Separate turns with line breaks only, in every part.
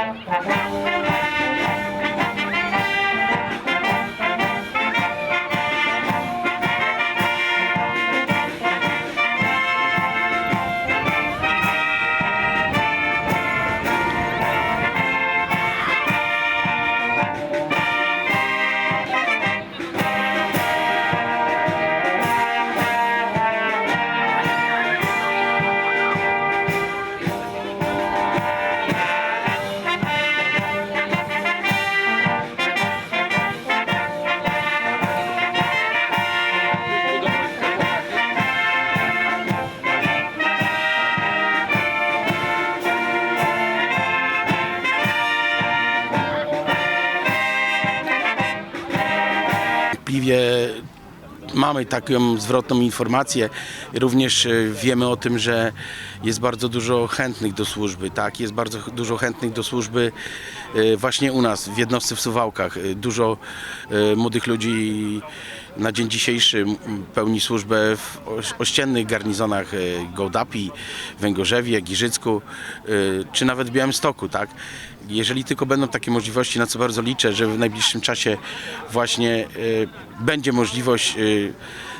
Thank you. Niewątpliwie mamy taką zwrotną informację. Również e, wiemy o tym, że jest bardzo dużo chętnych do służby, tak? Jest bardzo dużo chętnych do służby e, właśnie u nas, w jednostce w Suwałkach. E, Dużo młodych ludzi na dzień dzisiejszy pełni służbę w oś- ościennych garnizonach e, Gołdapi, Węgorzewie, Giżycku e, czy nawet Białymstoku, tak? Jeżeli tylko będą takie możliwości, na co bardzo liczę, że w najbliższym czasie właśnie e, będzie możliwość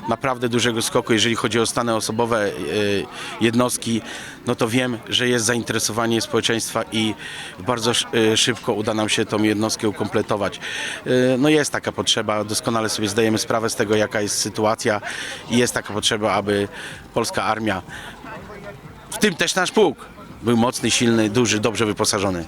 naprawdę dużego skoku, jeżeli chodzi o stany osobowe jednostki, no to wiem, że jest zainteresowanie społeczeństwa i bardzo sz- szybko uda nam się tą jednostkę ukompletować. No jest taka potrzeba, doskonale sobie zdajemy sprawę z tego, jaka jest sytuacja i jest taka potrzeba, aby polska armia, w tym też nasz pułk, był mocny, silny, duży, dobrze wyposażony.